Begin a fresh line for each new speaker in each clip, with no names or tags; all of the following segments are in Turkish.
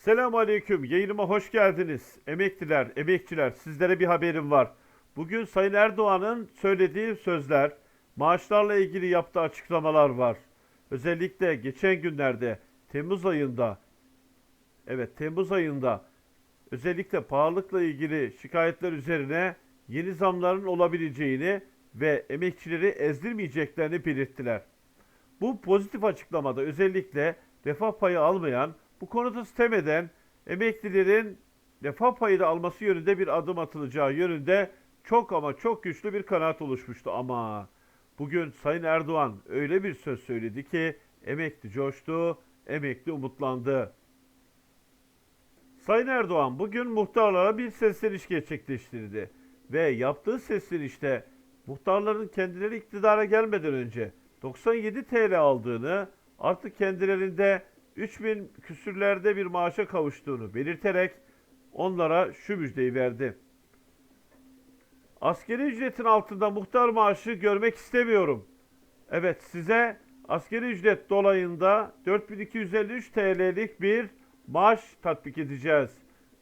Selamun Aleyküm. Yayınıma hoş geldiniz. Emekliler, emekçiler sizlere bir haberim var. Bugün Sayın Erdoğan'ın söylediği sözler, maaşlarla ilgili yaptığı açıklamalar var. Özellikle geçen günlerde Temmuz ayında evet Temmuz ayında özellikle pahalılıkla ilgili şikayetler üzerine yeni zamların olabileceğini ve emekçileri ezdirmeyeceklerini belirttiler. Bu pozitif açıklamada özellikle refah payı almayan, bu konuda sitem eden emeklilerin refah payı da alması yönünde bir adım atılacağı yönünde çok ama çok güçlü bir kanaat oluşmuştu. Ama bugün Sayın Erdoğan öyle bir söz söyledi ki emekli coştu, emekli umutlandı. Sayın Erdoğan bugün muhtarlara bir sesleniş gerçekleştirdi ve yaptığı seslenişte muhtarların kendileri iktidara gelmeden önce 97 TL aldığını, artık kendilerinde 3000 küsürlerde bir maaşa kavuştuğunu belirterek onlara şu müjdeyi verdi. Askeri ücretin altında muhtar maaşı görmek istemiyorum. Evet size askeri ücret dolayında 4253 TL'lik bir maaş tatbik edeceğiz.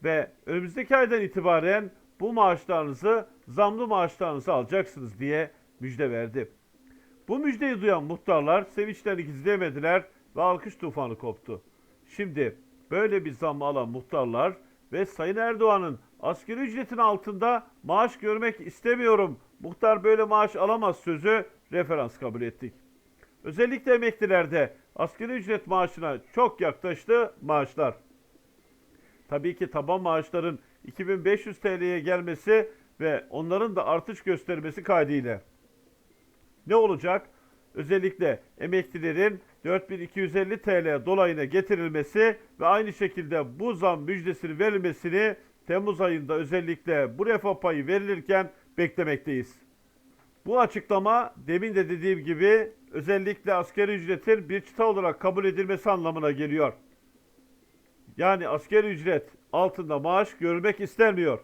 Ve önümüzdeki aydan itibaren bu maaşlarınızı zamlı maaşlarınızı alacaksınız diye müjde verdi. Bu müjdeyi duyan muhtarlar sevinçlerini gizleyemediler ve alkış tufanı koptu. Şimdi böyle bir zam alan muhtarlar ve Sayın Erdoğan'ın asgari ücretin altında maaş görmek istemiyorum, muhtar böyle maaş alamaz sözü referans kabul ettik. Özellikle emeklilerde asgari ücret maaşına çok yaklaştı maaşlar. Tabii ki taban maaşların 2500 TL'ye gelmesi ve onların da artış göstermesi kaydıyla. Ne olacak? Özellikle emeklilerin 4250 TL dolayına getirilmesi ve aynı şekilde bu zam müjdesini verilmesini Temmuz ayında özellikle bu refah payı verilirken beklemekteyiz. Bu açıklama demin de dediğim gibi özellikle asgari ücretin bir çıta olarak kabul edilmesi anlamına geliyor. Yani asgari ücret altında maaş görmek istenmiyor.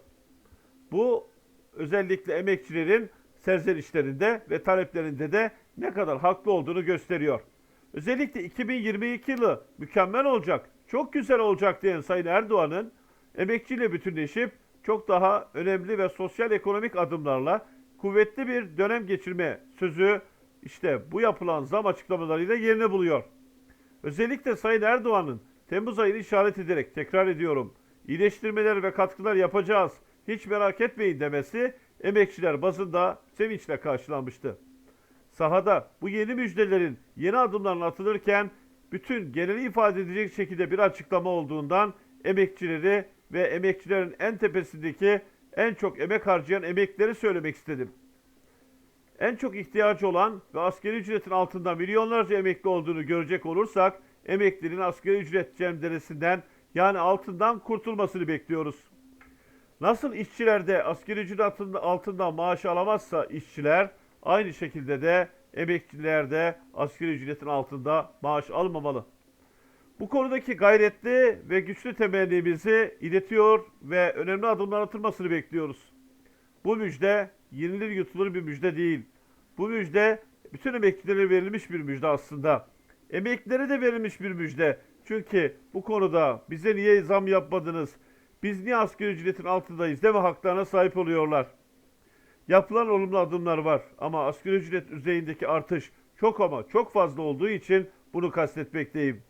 Bu özellikle emekçilerin serzenişlerinde ve taleplerinde de ne kadar haklı olduğunu gösteriyor. Özellikle 2022 yılı mükemmel olacak, çok güzel olacak diyen Sayın Erdoğan'ın emekçiyle bütünleşip çok daha önemli ve sosyal ekonomik adımlarla kuvvetli bir dönem geçirme sözü işte bu yapılan zam açıklamalarıyla yerini buluyor. Özellikle Sayın Erdoğan'ın Temmuz ayını işaret ederek tekrar ediyorum. iyileştirmeler ve katkılar yapacağız. Hiç merak etmeyin demesi emekçiler bazında sevinçle karşılanmıştı. Sahada bu yeni müjdelerin yeni adımların atılırken bütün geneli ifade edecek şekilde bir açıklama olduğundan emekçileri ve emekçilerin en tepesindeki en çok emek harcayan emekleri söylemek istedim. En çok ihtiyacı olan ve asgari ücretin altında milyonlarca emekli olduğunu görecek olursak emeklinin asgari ücret cemderesinden yani altından kurtulmasını bekliyoruz. Nasıl işçiler de asgari ücret altında, maaş alamazsa işçiler aynı şekilde de emekçiler de asgari ücretin altında maaş almamalı. Bu konudaki gayretli ve güçlü temennimizi iletiyor ve önemli adımlar atılmasını bekliyoruz. Bu müjde yenilir yutulur bir müjde değil. Bu müjde bütün emeklilere verilmiş bir müjde aslında. Emeklilere de verilmiş bir müjde. Çünkü bu konuda bize niye zam yapmadınız? Biz niye asgari ücretin altındayız deme haklarına sahip oluyorlar. Yapılan olumlu adımlar var ama asgari ücret düzeyindeki artış çok ama çok fazla olduğu için bunu kastetmekteyim.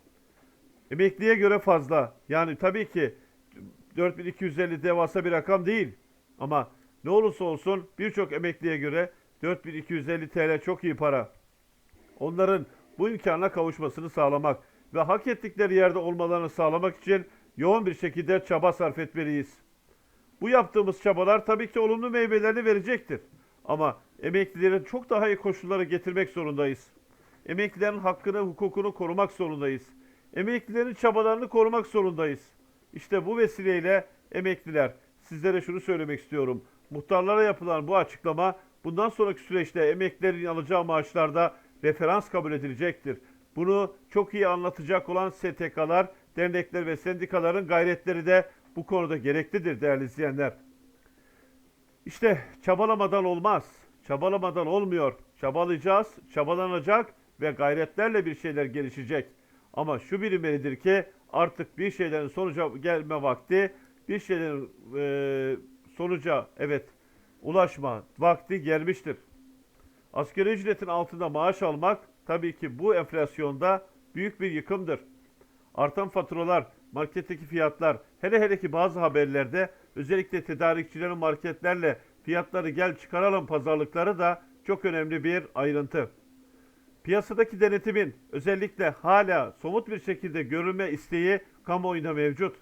Emekliye göre fazla. Yani tabii ki 4250 devasa bir rakam değil. Ama ne olursa olsun birçok emekliye göre 4250 TL çok iyi para. Onların bu imkana kavuşmasını sağlamak ve hak ettikleri yerde olmalarını sağlamak için yoğun bir şekilde çaba sarf etmeliyiz. Bu yaptığımız çabalar tabii ki olumlu meyvelerini verecektir. Ama emeklilerin çok daha iyi koşulları getirmek zorundayız. Emeklilerin hakkını, hukukunu korumak zorundayız. Emeklilerin çabalarını korumak zorundayız. İşte bu vesileyle emekliler sizlere şunu söylemek istiyorum. Muhtarlara yapılan bu açıklama bundan sonraki süreçte emeklilerin alacağı maaşlarda referans kabul edilecektir. Bunu çok iyi anlatacak olan STK'lar, dernekler ve sendikaların gayretleri de bu konuda gereklidir değerli izleyenler. İşte çabalamadan olmaz. Çabalamadan olmuyor. Çabalayacağız, çabalanacak ve gayretlerle bir şeyler gelişecek. Ama şu bilinmelidir ki Artık bir şeylerin sonuca gelme vakti, bir şeylerin e, sonuca evet ulaşma vakti gelmiştir. Asgari ücretin altında maaş almak tabii ki bu enflasyonda büyük bir yıkımdır. Artan faturalar, marketteki fiyatlar, hele hele ki bazı haberlerde özellikle tedarikçilerin marketlerle fiyatları gel çıkaralım pazarlıkları da çok önemli bir ayrıntı. Piyasadaki denetimin özellikle hala somut bir şekilde görülme isteği kamuoyunda mevcut.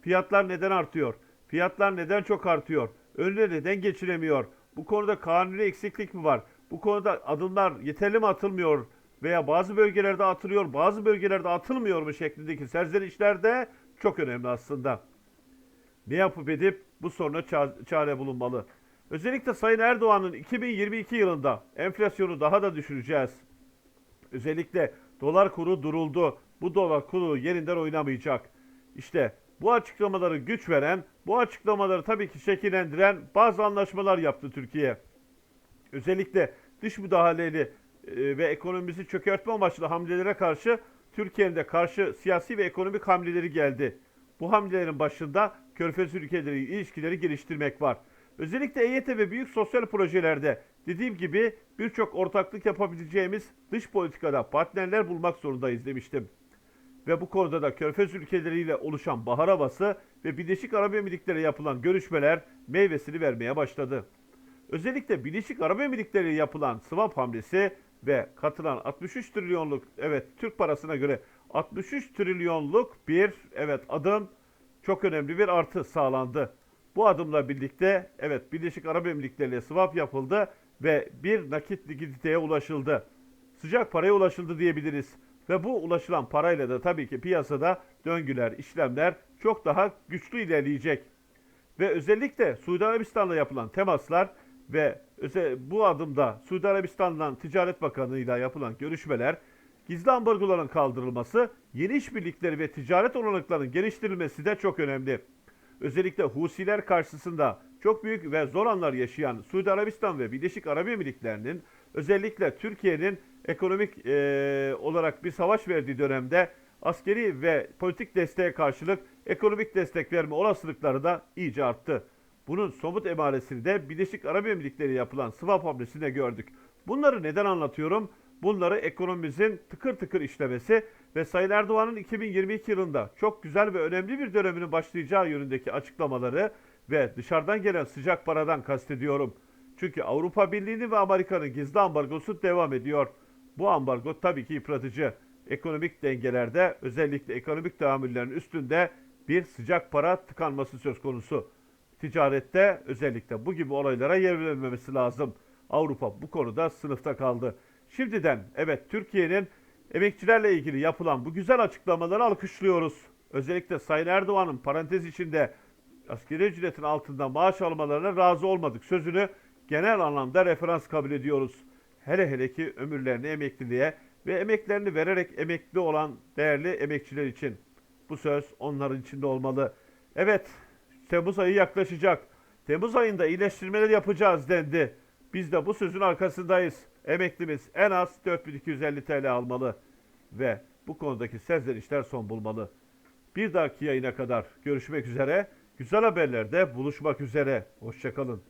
Fiyatlar neden artıyor? Fiyatlar neden çok artıyor? Önüne neden geçilemiyor? Bu konuda kanuni eksiklik mi var? Bu konuda adımlar yeterli mi atılmıyor? Veya bazı bölgelerde atılıyor, bazı bölgelerde atılmıyor mu şeklindeki serzenişler de çok önemli aslında. Ne yapıp edip bu soruna ça- çare bulunmalı. Özellikle Sayın Erdoğan'ın 2022 yılında enflasyonu daha da düşüreceğiz. Özellikle dolar kuru duruldu. Bu dolar kuru yerinden oynamayacak. İşte bu açıklamaları güç veren, bu açıklamaları tabii ki şekillendiren bazı anlaşmalar yaptı Türkiye. Özellikle dış müdahaleli ve ekonomimizi çökertme amaçlı hamlelere karşı Türkiye'nin de karşı siyasi ve ekonomik hamleleri geldi. Bu hamlelerin başında Körfez ülkeleri ilişkileri geliştirmek var. Özellikle EYT ve büyük sosyal projelerde dediğim gibi birçok ortaklık yapabileceğimiz dış politikada partnerler bulmak zorundayız demiştim. Ve bu konuda da Körfez ülkeleriyle oluşan bahar havası ve Birleşik Arap Emirlikleri yapılan görüşmeler meyvesini vermeye başladı. Özellikle Birleşik Arap Emirlikleri yapılan swap hamlesi ve katılan 63 trilyonluk evet Türk parasına göre 63 trilyonluk bir evet adım çok önemli bir artı sağlandı. Bu adımla birlikte evet Birleşik Arap Emirlikleri ile swap yapıldı ve bir nakit likiditeye ulaşıldı. Sıcak paraya ulaşıldı diyebiliriz. Ve bu ulaşılan parayla da tabii ki piyasada döngüler, işlemler çok daha güçlü ilerleyecek. Ve özellikle Suudi Arabistan'la yapılan temaslar ve bu adımda Suudi Arabistan'dan Ticaret Bakanı'yla yapılan görüşmeler, gizli ambargoların kaldırılması, yeni işbirlikleri ve ticaret olanaklarının geliştirilmesi de çok önemli. Özellikle Husiler karşısında çok büyük ve zor anlar yaşayan Suudi Arabistan ve Birleşik Arap Emirlikleri'nin özellikle Türkiye'nin ekonomik eee, olarak bir savaş verdiği dönemde askeri ve politik desteğe karşılık ekonomik destek verme olasılıkları da iyice arttı. Bunun somut emaresini de Birleşik Arap Emirlikleri yapılan swap hamlesinde gördük. Bunları neden anlatıyorum? Bunları ekonomimizin tıkır tıkır işlemesi ve Sayın Erdoğan'ın 2022 yılında çok güzel ve önemli bir döneminin başlayacağı yönündeki açıklamaları ve dışarıdan gelen sıcak paradan kastediyorum. Çünkü Avrupa Birliği'nin ve Amerika'nın gizli ambargosu devam ediyor. Bu ambargo tabii ki yıpratıcı. Ekonomik dengelerde özellikle ekonomik tahammüllerin üstünde bir sıcak para tıkanması söz konusu. Ticarette özellikle bu gibi olaylara yer verilmemesi lazım. Avrupa bu konuda sınıfta kaldı. Şimdiden evet Türkiye'nin emekçilerle ilgili yapılan bu güzel açıklamaları alkışlıyoruz. Özellikle Sayın Erdoğan'ın parantez içinde askeri ücretin altında maaş almalarına razı olmadık sözünü genel anlamda referans kabul ediyoruz. Hele hele ki ömürlerini emekliliğe ve emeklerini vererek emekli olan değerli emekçiler için. Bu söz onların içinde olmalı. Evet, Temmuz ayı yaklaşacak. Temmuz ayında iyileştirmeler yapacağız dendi. Biz de bu sözün arkasındayız. Emeklimiz en az 4250 TL almalı ve bu konudaki serzenişler son bulmalı. Bir dahaki yayına kadar görüşmek üzere. Güzel haberlerde buluşmak üzere. Hoşçakalın.